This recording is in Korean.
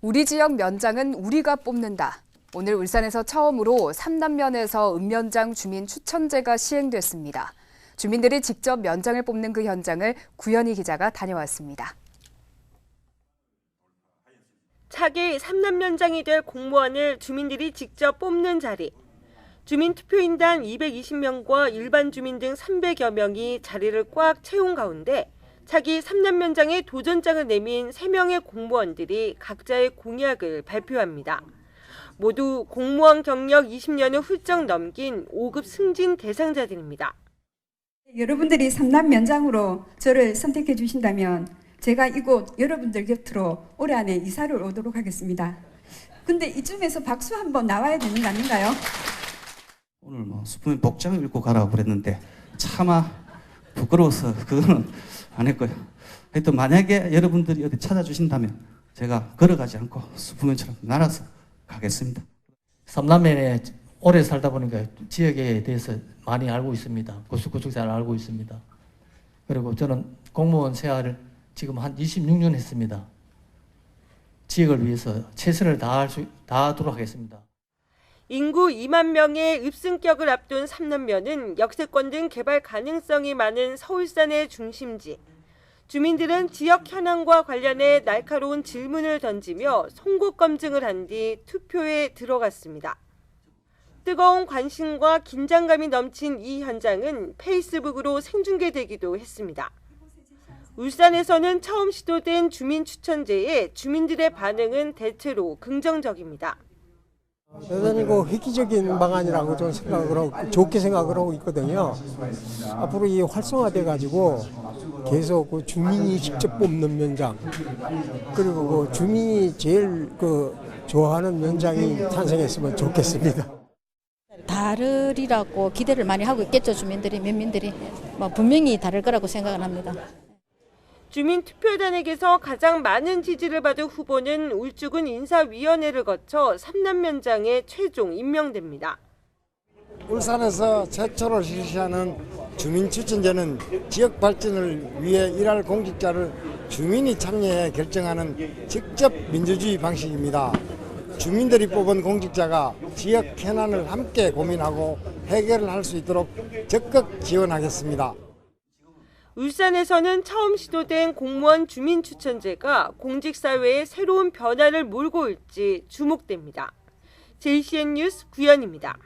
우리 지역 면장은 우리가 뽑는다. 오늘 울산에서 처음으로 삼남면에서 읍면장 주민 추천제가 시행됐습니다. 주민들이 직접 면장을 뽑는 그 현장을 구현희 기자가 다녀왔습니다. 차기 3남면장이 될 공무원을 주민들이 직접 뽑는 자리. 주민 투표인단 220명과 일반 주민 등 300여 명이 자리를 꽉 채운 가운데 차기 3남면장의 도전장을 내민 3명의 공무원들이 각자의 공약을 발표합니다. 모두 공무원 경력 20년을 훌쩍 넘긴 5급 승진 대상자들입니다. 여러분들이 삼남 면장으로 저를 선택해 주신다면 제가 이곳 여러분들 곁으로 올해 안에 이사를 오도록 하겠습니다. 근데 이쯤에서 박수 한번 나와야 되는 거 아닌가요? 오늘 뭐 수품의 복장을 입고 가라고 그랬는데 차마 부끄러워서 그거는 안 했고요. 하여튼 만약에 여러분들이 어디 찾아주신다면 제가 걸어가지 않고 수품연처럼 날아서 가겠습니다. 삼남면에 오래 살다 보니까 지역에 대해서 많이 알고 있습니다. 구석구석 잘 알고 있습니다. 그리고 저는 공무원 생활을 지금 한 26년 했습니다. 지역을 위해서 최선을 다할 수, 다하도록 하겠습니다. 인구 2만 명의 입승격을 앞둔 삼남면은 역세권 등 개발 가능성이 많은 서울산의 중심지. 주민들은 지역 현황과 관련해 날카로운 질문을 던지며 송곳 검증을 한 뒤 투표에 들어갔습니다. 뜨거운 관심과 긴장감이 넘친 이 현장은 페이스북으로 생중계되기도 했습니다. 울산에서는 처음 시도된 주민 추천제에 주민들의 반응은 대체로 긍정적입니다. 대단히 그 획기적인 방안이라고 저는 생각을 하고 좋게 생각을 하고 있거든요. 앞으로 이 활성화돼 가지고 계속 그 주민이 직접 뽑는 면장 그리고 그 주민이 제일 그 좋아하는 면장이 탄생했으면 좋겠습니다. 다르리라고 기대를 많이 하고 있겠죠 주민들이 면민들이 뭐 분명히 다를 거라고 생각을 합니다. 주민 투표단에게서 가장 많은 지지를 받은 후보는 울주군 인사위원회를 거쳐 삼남면장에 최종 임명됩니다. 울산에서 최초로 실시하는 주민 추천제는 지역 발전을 위해 일할 공직자를 주민이 참여해 결정하는 직접 민주주의 방식입니다. 주민들이 뽑은 공직자가 지역 현안을 함께 고민하고 해결을 할 수 있도록 적극 지원하겠습니다. 울산에서는 처음 시도된 공무원 주민 추천제가 공직사회에 새로운 변화를 몰고 올지 주목됩니다. JCN 뉴스 구현입니다.